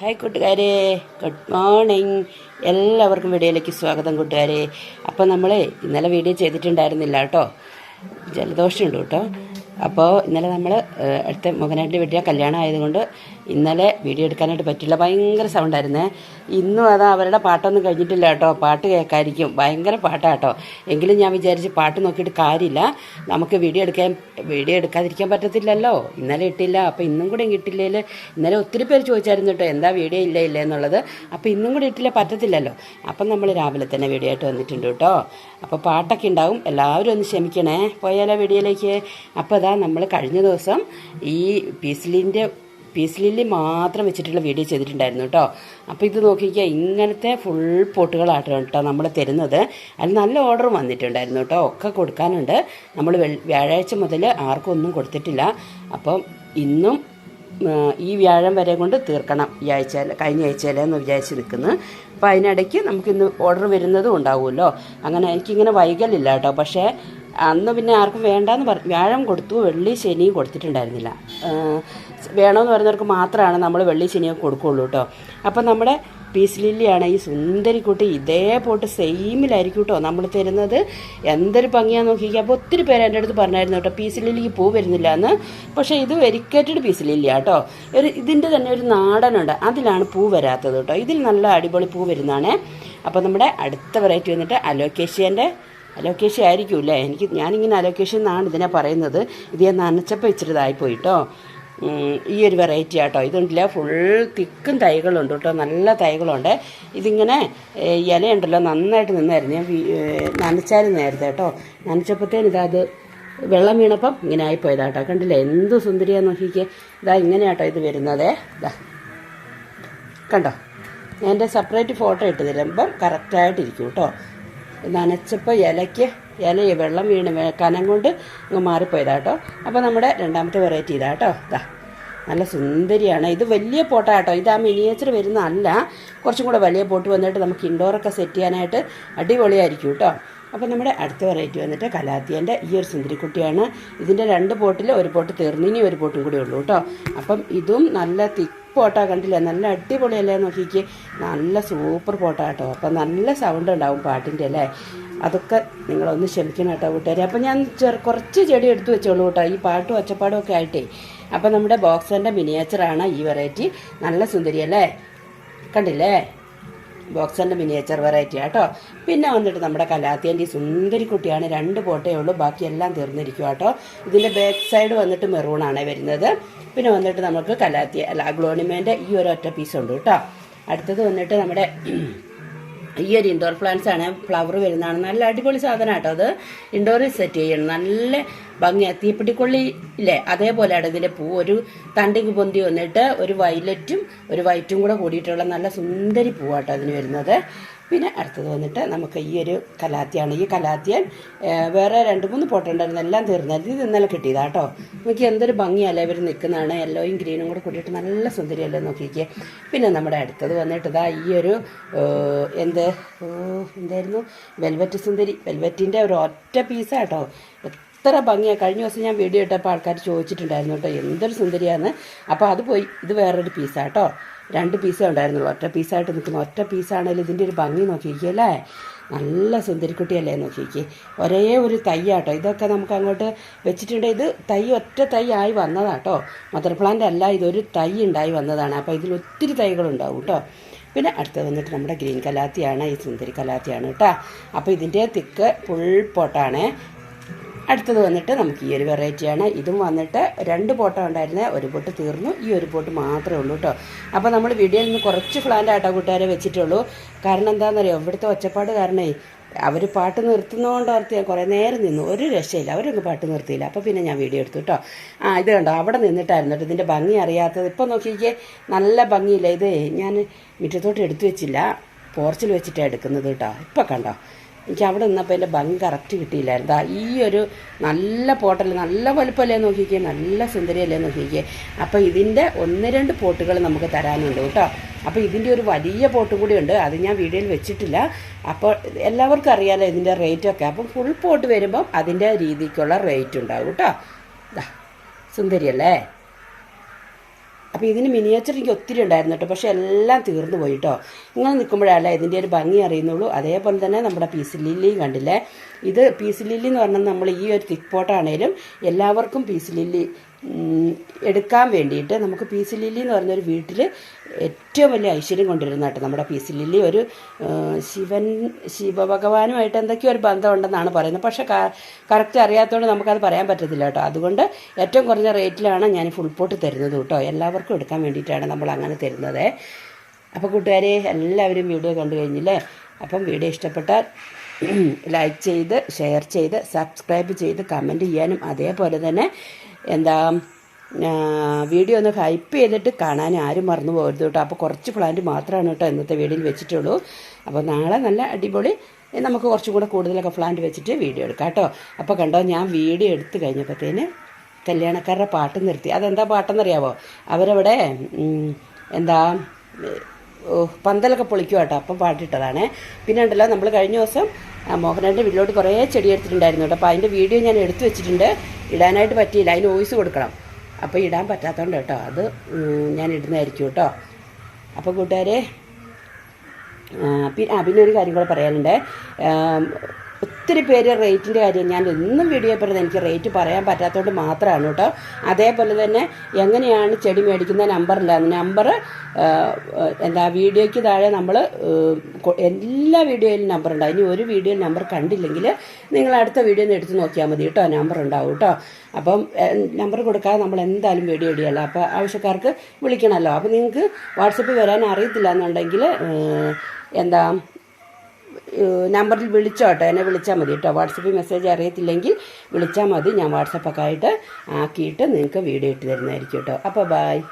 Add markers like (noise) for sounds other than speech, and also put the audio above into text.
Hi കൂട്ടുകാരെ. Good morning എല്ലാവർക്കും വീഡിയോയിലേക്ക് സ്വാഗതം കൂട്ടുകാരെ. അപ്പോൾ നമ്മൾ ഇന്നലെ വീഡിയോ ചെയ്തിട്ടുണ്ടായിരുന്നില്ല കേട്ടോ. ജലദോഷമുണ്ട് കേട്ടോ. അപ്പോൾ ഇന്നലെ നമ്മൾ അടുത്ത മുഖനായിട്ട് വീട്ടിലെ കല്യാണം ആയതുകൊണ്ട് ഇന്നലെ വീഡിയോ എടുക്കാനായിട്ട് പറ്റില്ല. ഭയങ്കര സൗണ്ടായിരുന്നേ. ഇന്നും അത് അവരുടെ പാട്ടൊന്നും കഴിഞ്ഞിട്ടില്ല കേട്ടോ. പാട്ട് കേൾക്കാതിരിക്കും. ഭയങ്കര പാട്ടാട്ടോ എങ്കിലും ഞാൻ വിചാരിച്ച് പാട്ട് നോക്കിയിട്ട് കാര്യമില്ല. നമുക്ക് വീഡിയോ എടുക്കാൻ വീഡിയോ എടുക്കാതിരിക്കാൻ പറ്റത്തില്ലല്ലോ. ഇന്നലെ ഇട്ടില്ല. അപ്പോൾ ഇന്നും കൂടെ കിട്ടില്ലേൽ ഇന്നലെ ഒത്തിരി പേര് ചോദിച്ചായിരുന്നു കേട്ടോ എന്താ വീഡിയോ ഇല്ല ഇല്ല എന്നുള്ളത്. അപ്പോൾ ഇന്നും കൂടെ ഇട്ടില്ല പറ്റത്തില്ലല്ലോ. അപ്പം നമ്മൾ രാവിലെ തന്നെ വീഡിയോ ആയിട്ട് വന്നിട്ടുണ്ട് കേട്ടോ. അപ്പോൾ പാട്ടൊക്കെ ഉണ്ടാവും. എല്ലാവരും ഒന്ന് ക്ഷമിക്കണേ. പോയാലോ വീഡിയോയിലേക്ക്? അപ്പോൾ അതാ നമ്മൾ കഴിഞ്ഞ ദിവസം ഈ പീസ്ലിന്റെ പീസ് ലില്ലി മാത്രം വെച്ചിട്ടുള്ള വീഡിയോ ചെയ്തിട്ടുണ്ടായിരുന്നു കേട്ടോ അപ്പോൾ ഇത് നോക്കിക്കുക ഇങ്ങനത്തെ ഫുൾ പൊട്ടുകളാണ് കേട്ടോ നമ്മൾ തരുന്നത്. അതിൽ നല്ല ഓർഡർ വന്നിട്ടുണ്ടായിരുന്നു കേട്ടോ ഒക്കെ കൊടുക്കാനുണ്ട്. നമ്മൾ വ്യാഴാഴ്ച മുതൽ ആർക്കും ഒന്നും കൊടുത്തിട്ടില്ല. അപ്പം ഇന്നും ഈ വ്യാഴം വരെ കൊണ്ട് തീർക്കണം ഈ ആഴ്ച കഴിഞ്ഞ ആഴ്ചയിലെന്ന് വിചാരിച്ച് നിൽക്കുന്നു അപ്പോൾ അതിനിടയ്ക്ക് നമുക്കിന്ന് ഓർഡർ വരുന്നതും ഉണ്ടാവുമല്ലോ. അങ്ങനെ എനിക്കിങ്ങനെ വൈകലില്ല കേട്ടോ പക്ഷേ അന്ന് പിന്നെ ആർക്കും വേണ്ടെന്ന് പറ വ്യാഴം കൊടുത്തു വെള്ളി ശനിയും കൊടുത്തിട്ടുണ്ടായിരുന്നില്ല. വേണമെന്ന് പറയുന്നവർക്ക് മാത്രമാണ് നമ്മൾ വെള്ളി ശനിയൊക്കെ കൊടുക്കുകയുള്ളൂ കേട്ടോ അപ്പം നമ്മുടെ പീസ് ലില്ലിയാണ് ഈ സുന്ദരിക്കുട്ടി ഇതേ പോട്ട് സെയിമിലായിരിക്കും കേട്ടോ നമ്മൾ തരുന്നത്. എന്തൊരു ഭംഗിയാന്ന് നോക്കിക്കുക അപ്പോൾ ഒത്തിരി പേര് എന്റെ അടുത്ത് പറഞ്ഞായിരുന്നു കേട്ടോ പീസ് ലില്ലിക്ക് പൂ വരുന്നില്ല എന്ന് പക്ഷേ ഇത് വെരിക്കേറ്റഡ് പീസ് ലില്ലിയാണ് കേട്ടോ ഒരു ഇതിന്റെ തന്നെ ഒരു നാടനുണ്ട് അതിലാണ് പൂ വരാത്തത് കേട്ടോ ഇതിൽ നല്ല അടിപൊളി പൂ വരുന്നതാണ്. അപ്പോൾ നമ്മുടെ അടുത്ത വെറൈറ്റി വന്നിട്ട് അലോക്കേഷ്യന്റെ അലോക്കേഷ്യ ആയിരിക്കും അല്ലേ എനിക്ക് ഞാനിങ്ങനെ അലോക്കേഷൻ എന്നാണ് ഇതിനെ പറയുന്നത്. ഇത് ഞാൻ നനച്ചപ്പോൾ ഇച്ചിരി ഇതായിപ്പോയി കേട്ടോ ഈ ഒരു വെറൈറ്റി ആട്ടോ. ഇതുണ്ടല്ല ഫുൾ തിക്കും തൈകളുണ്ട് കേട്ടോ. നല്ല തൈകളുണ്ട്. ഇതിങ്ങനെ ഇലയുണ്ടല്ലോ നന്നായിട്ട് നിന്നായിരുന്നു. ഞാൻ നനച്ചായിരുന്നു നേരത്തെ കേട്ടോ. നനച്ചപ്പോഴത്തേന് ഇതാ അത് വെള്ളം വീണപ്പം ഇങ്ങനെ ആയിപ്പോയതാട്ടോ കണ്ടില്ലേ? എന്ത് സുന്ദരിയാന്ന് നോക്കിക്കേ. ഇതാ ഇങ്ങനെയാട്ടോ ഇത് വരുന്നതേ. ഇതാ കണ്ടോ? ഞാൻ എന്റെ സെപ്പറേറ്റ് ഫോട്ടോ ഇട്ട് തരുമ്പം കറക്റ്റായിട്ടിരിക്കും കേട്ടോ. നനച്ചപ്പോൾ ഇലയ്ക്ക് ഇല വെള്ളം വീണ് കനം കൊണ്ട് അങ്ങ് മാറിപ്പോയതാ കേട്ടോ അപ്പോൾ നമ്മുടെ രണ്ടാമത്തെ വെറൈറ്റി ഇതാ കേട്ടോ ഇതാ നല്ല സുന്ദരിയാണ്. ഇത് വലിയ പോട്ടാ കേട്ടോ ഇത് ആ മിനിയേച്ചർ വരുന്നതല്ല. കുറച്ചും കൂടെ വലിയ പോട്ട് വന്നിട്ട് നമുക്ക് ഇൻഡോറൊക്കെ സെറ്റ് ചെയ്യാനായിട്ട് അടിപൊളിയായിരിക്കും കേട്ടോ അപ്പോൾ നമ്മുടെ അടുത്ത വെറൈറ്റി വന്നിട്ട് കലാത്തിയന്റെ ഈ ഒരു സുന്ദരിക്കുട്ടിയാണ്. ഇതിന്റെ രണ്ട് പോട്ടിൽ ഒരു പോട്ട് തീർന്നിനി ഒരു പോട്ടും കൂടി ഉള്ളൂ കേട്ടോ അപ്പം ഇതും നല്ല തിക്ക് പോട്ടാ കണ്ടില്ല? നല്ല അടിപൊളിയല്ലേ നോക്കിക്ക്? നല്ല സൂപ്പർ പോട്ടാ കേട്ടോ അപ്പം നല്ല സൗണ്ട് ഉണ്ടാവും പാട്ടിന്റെ അല്ലേ? അതൊക്കെ നിങ്ങളൊന്ന് ക്ഷമിക്കണം കേട്ടോ കൂട്ടുകാരെ. അപ്പം ഞാൻ ചെറു കുറച്ച് ചെടി എടുത്തു വെച്ചോളൂ കേട്ടോ. ഈ പാട്ടും ഒച്ചപ്പാടും ഒക്കെ ആയിട്ടേ. അപ്പം നമ്മുടെ ബോക്സറിന്റെ മിനിയേച്ചറാണ് ഈ വെറൈറ്റി നല്ല സുന്ദരി അല്ലേ കണ്ടില്ലേ? ബോക്സറിന്റെ മിനിയേച്ചർ വെറൈറ്റി കേട്ടോ പിന്നെ വന്നിട്ട് നമ്മുടെ കലാത്തിയന്റെ സുന്ദരിക്കുട്ടിയാണ് സുന്ദരി കുട്ടിയാണ് രണ്ട് പോട്ടേ ഉള്ളൂ. ബാക്കിയെല്ലാം തീർന്നിരിക്കും കേട്ടോ ഇതിന്റെ ബാക്ക് സൈഡ് വന്നിട്ട് മെറൂണാണ് വരുന്നത്. പിന്നെ വന്നിട്ട് നമുക്ക് കലാത്തിയ അല്ല അഗ്ലോണിമേന്റെ ഈ ഒരു ഒറ്റ പീസ് ഉണ്ട് കേട്ടോ അടുത്തത് വന്നിട്ട് നമ്മുടെ ഈ ഒരു ഇൻഡോർ പ്ലാന്റ്സ് ആണ്. ഫ്ലവർ വരുന്നതാണ്. നല്ല അടിപൊളി സാധനം കേട്ടോ അത്. ഇൻഡോറിൽ സെറ്റ് ചെയ്യണം. നല്ല ഭംഗിയാ തീപ്പെട്ടിക്കൊള്ളി ഇല്ലേ? അതേപോലെയാണ് ഇതിന്റെ പൂ. ഒരു തണ്ടിക്ക് പൊന്തി വന്നിട്ട് ഒരു വയലറ്റും ഒരു വൈറ്റും കൂടെ കൂടിയിട്ടുള്ള നല്ല സുന്ദരി പൂവാട്ടോ അതിന് വരുന്നത്. പിന്നെ അടുത്തത് വന്നിട്ട് നമുക്ക് ഈ ഒരു കലാത്തിയാണ്. ഈ കലാത്തിയൻ വേറെ രണ്ട് മൂന്ന് പോട്ടുണ്ടായിരുന്നു. എല്ലാം തീർന്നായിരുന്നു ഇത് ഇന്നലെ കിട്ടിയതാ കേട്ടോ നോക്കി എന്തൊരു ഭംഗിയല്ലേ ഇവർ നിൽക്കുന്നതാണ്. യെല്ലോയും ഗ്രീനും കൂടെ കൂട്ടിയിട്ട് നല്ല സുന്ദരിയല്ലേ നോക്കിക്കേ. പിന്നെ നമ്മുടെ അടുത്തത് വന്നിട്ട് ഇതാ ഈ ഒരു എന്ത്? എന്തായിരുന്നു? വെൽവെറ്റ് സുന്ദരി. വെൽവെറ്റിന്റെ ഒരു ഒറ്റ പീസാട്ടോ എത്ര ഭംഗിയാണ് കഴിഞ്ഞ ദിവസം ഞാൻ വീഡിയോ ഇട്ടപ്പോൾ ആൾക്കാർ ചോദിച്ചിട്ടുണ്ടായിരുന്നു കേട്ടോ എന്തൊരു സുന്ദരിയാന്ന്. അപ്പോൾ അത് പോയി ഇത് വേറൊരു പീസാട്ടോ രണ്ട് പീസേ ഉണ്ടായിരുന്നുള്ളൂ. ഒറ്റ പീസായിട്ട് നിൽക്കുന്ന ഒറ്റ പീസാണെങ്കിലും ഇതിന്റെ ഒരു ഭംഗി നോക്കിയിരിക്കുകയല്ലേ നല്ല സുന്ദരിക്കുട്ടിയല്ലേ നോക്കിയിരിക്കേ ഒരേ ഒരു തൈയാട്ടോ ഇതൊക്കെ നമുക്ക് അങ്ങോട്ട് വെച്ചിട്ടുണ്ട് ഇത് തൈ ഒറ്റ തൈ ആയി വന്നതാട്ടോ മദർ പ്ലാന്റ് അല്ല ഇതൊരു തൈ ഉണ്ടായി വന്നതാണ്. അപ്പോൾ ഇതിൽ ഒത്തിരി തൈകളുണ്ടാവും കേട്ടോ. പിന്നെ അടുത്തത് വന്നിട്ട് നമ്മുടെ ഗ്രീൻ കലാത്തിയാണ് ഈ സുന്ദരി കലാത്തിയാണ് കേട്ടോ. അപ്പോൾ ഇതിന്റെ തിക്ക് ഫുൾ പോട്ടാണ്. അടുത്തത് വന്നിട്ട് നമുക്ക് ഈ ഒരു വെറൈറ്റിയാണ് ഇതും വന്നിട്ട് രണ്ട് പോട്ടം ഉണ്ടായിരുന്നത് ഒരു പോട്ട് തീർന്നു. ഈ ഒരു പോട്ട് മാത്രമേ ഉള്ളൂ കേട്ടോ അപ്പോൾ നമ്മൾ വീഡിയോയിൽ നിന്ന് കുറച്ച് ഫ്ലാന്റ് ആട്ടോ കൂട്ടുകാരെ വെച്ചിട്ടുള്ളൂ. കാരണം എന്താണെന്നറിയോ ഇവിടുത്തെ ഒച്ചപ്പാട് കാരണേ അവർ പാട്ട് നിർത്തുന്നതുകൊണ്ട് ഓർത്ത് ഞാൻ കുറേ നേരം നിന്നു. ഒരു രക്ഷയില്ല. അവരൊന്നും പാട്ട് നിർത്തിയില്ല. അപ്പോൾ പിന്നെ ഞാൻ വീഡിയോ എടുത്തു കേട്ടോ ആ ഇത് കണ്ടോ? അവിടെ നിന്നിട്ടായിരുന്നു കേട്ടോ ഇതിന്റെ ഭംഗി അറിയാത്തത്. ഇപ്പോൾ നോക്കിക്കേ നല്ല ഭംഗിയില്ല. ഇത് ഞാൻ മുറ്റത്തോട്ട് എടുത്തു വെച്ചില്ല. പോർച്ചിൽ വെച്ചിട്ടാണ് എടുക്കുന്നത് കേട്ടോ ഇപ്പോൾ കണ്ടോ? എനിക്ക് അവിടെ നിന്നപ്പോൾ എന്റെ ഭംഗി കറക്റ്റ് കിട്ടിയില്ലായിരുന്നു. ഈ ഒരു നല്ല പോട്ടൽ നല്ല വലുപ്പമല്ലേ നോക്കിക്കേ നല്ല സുന്ദരിയല്ലേ നോക്കിക്കേ. അപ്പോൾ ഇതിന്റെ ഒന്ന് രണ്ട് പോട്ടുകൾ നമുക്ക് തരാനുണ്ട് കേട്ടോ. അപ്പോൾ ഇതിന്റെ ഒരു വലിയ പോട്ട് കൂടി ഉണ്ട്. അത് ഞാൻ വീഡിയോയിൽ വെച്ചിട്ടില്ല. അപ്പോൾ എല്ലാവർക്കും അറിയാമല്ലോ ഇതിന്റെ റേറ്റൊക്കെ അപ്പം ഫുൾ പോട്ട് വരുമ്പം അതിന്റെ രീതിക്കുള്ള റേറ്റ് ഉണ്ടാവും കേട്ടോ. സുന്ദരിയല്ലേ? അപ്പോൾ ഇതിന് മിനിയേച്ചർ എനിക്ക് ഒത്തിരി ഉണ്ടായിരുന്നു കേട്ടോ. പക്ഷേ എല്ലാം തീർന്നു പോയി കേട്ടോ. ഇങ്ങനെ നിൽക്കുമ്പോഴല്ല ഇതിന്റെ ഒരു ഭംഗി അറിയുന്നുള്ളൂ. അതേപോലെ തന്നെ നമ്മുടെ പീസ് ലില്ലിയും കണ്ടില്ലേ? ഇത് പീസ് ലില്ലി എന്ന് പറഞ്ഞാൽ നമ്മൾ ഈ ഒരു തിക്ക് പോട്ടാണേലും എല്ലാവർക്കും പീസ് ലില്ലി എടുക്കാൻ വേണ്ടിയിട്ട് നമുക്ക് പീസ് ലില്ലി എന്ന് പറഞ്ഞൊരു വീട്ടിൽ ഏറ്റവും വലിയ ഐശ്വര്യം കൊണ്ടുവരുന്ന കേട്ടോ നമ്മുടെ പീസ് ലില്ലി ഒരു ശിവൻ ശിവഭഗവാനുമായിട്ട് എന്തൊക്കെയോ ഒരു ബന്ധമുണ്ടെന്നാണ് പറയുന്നത്. പക്ഷേ കറക്റ്റ് അറിയാത്തതുകൊണ്ട് നമുക്കത് പറയാൻ പറ്റത്തില്ല കേട്ടോ. അതുകൊണ്ട് ഏറ്റവും കുറഞ്ഞ റേറ്റിലാണ് ഞാൻ ഫുൾ പോട്ട് തരുന്നത് കേട്ടോ. എല്ലാവർക്കും എടുക്കാൻ വേണ്ടിയിട്ടാണ് നമ്മൾ അങ്ങനെ തരുന്നത്. അപ്പോൾ കൂട്ടുകാരെ എല്ലാവരും വീഡിയോ കണ്ടു കഴിഞ്ഞില്ലേ? അപ്പം വീഡിയോ ഇഷ്ടപ്പെട്ടാൽ (clears throat) ലൈക്ക് ചെയ്ത് ഷെയർ ചെയ്ത് സബ്സ്ക്രൈബ് ചെയ്ത് കമന്റ് ചെയ്യാനും അതേപോലെ തന്നെ എന്താ വീഡിയോ ഒന്ന് ഹൈപ്പ് ചെയ്തിട്ട് കാണാൻ ആരും മറന്നു പോകരുത് കേട്ടോ. അപ്പോൾ കുറച്ച് പ്ലാന്റ് മാത്രമാണ് കേട്ടോ ഇന്നത്തെ വീഡിയോയിൽ വെച്ചിട്ടുള്ളൂ. അപ്പോൾ നാളെ നല്ല അടിപൊളി നമുക്ക് കുറച്ചും കൂടെ കൂടുതലൊക്കെ പ്ലാന്റ് വെച്ചിട്ട് വീഡിയോ എടുക്കാം കേട്ടോ. അപ്പോൾ കണ്ടോ ഞാൻ വീഡിയോ എടുത്ത് കഴിഞ്ഞപ്പോഴത്തേന് കല്യാണക്കാരുടെ പാട്ട് നിർത്തി. അതെന്താ പാട്ടെന്നറിയാവോ? അവരവിടെ എന്താ പന്തലൊക്കെ പൊളിക്കും കേട്ടോ. അപ്പം പാട്ടിട്ടതാണ്. പിന്നെ ഉണ്ടല്ലോ നമ്മൾ കഴിഞ്ഞ ദിവസം ആ, മോഹനന്റെ വീട്ടിലോട്ട് കുറേ ചെടി എടുത്തിട്ടുണ്ടായിരുന്നു കേട്ടോ. അപ്പോൾ അതിന്റെ വീഡിയോ ഞാൻ എടുത്തു വെച്ചിട്ടുണ്ട്. ഇടാനായിട്ട് പറ്റിയില്ല. അതിന് വോയിസ് കൊടുക്കണം. അപ്പോൾ ഇടാൻ പറ്റാത്തതുകൊണ്ട് കേട്ടോ. അത് ഞാൻ ഇടുന്നതായിരിക്കും കേട്ടോ. അപ്പോൾ കൂട്ടുകാരെ പിന്നെ ആ പിന്നെ ഒരു കാര്യം കൂടെ പറയാനുണ്ട്. ഒത്തിരി പേര് റേറ്റിന്റെ കാര്യം ഞാൻ എന്നും വീഡിയോ പറയുന്നത് എനിക്ക് റേറ്റ് പറയാൻ പറ്റാത്തതുകൊണ്ട് മാത്രമാണ് കേട്ടോ. അതേപോലെ തന്നെ എങ്ങനെയാണ് ചെടി മേടിക്കുന്ന നമ്പറില്ല നമ്പർ എന്താ വീഡിയോയ്ക്ക് താഴെ നമ്മൾ എല്ലാ വീഡിയോയിലും നമ്പർ ഉണ്ടാവും ഇനി ഒരു വീഡിയോയിൽ നമ്പർ കണ്ടില്ലെങ്കിൽ നിങ്ങൾ അടുത്ത വീഡിയോ എടുത്ത് നോക്കിയാൽ മതി കേട്ടോ. നമ്പർ ഉണ്ടാവും കേട്ടോ. അപ്പം നമ്പർ കൊടുക്കാതെ നമ്മൾ എന്തായാലും വീഡിയോ ഇടിയല്ലോ അപ്പോൾ ആവശ്യക്കാർക്ക് വിളിക്കണമല്ലോ അപ്പോൾ നിങ്ങൾക്ക് വാട്സപ്പിൽ വരാൻ അറിയത്തില്ല എന്നുണ്ടെങ്കിൽ എന്താ നമ്പറിൽ വിളിച്ചോട്ടോ. എന്നെ വിളിച്ചാൽ മതി കേട്ടോ. വാട്സപ്പിൽ മെസ്സേജ് അറിയത്തില്ലെങ്കിൽ വിളിച്ചാൽ മതി. ഞാൻ വാട്സപ്പൊക്കെ ആയിട്ട് ആക്കിയിട്ട് നിങ്ങൾക്ക് വീഡിയോ ഇട്ട് തരുന്നതായിരിക്കും കേട്ടോ. അപ്പോൾ ബായ്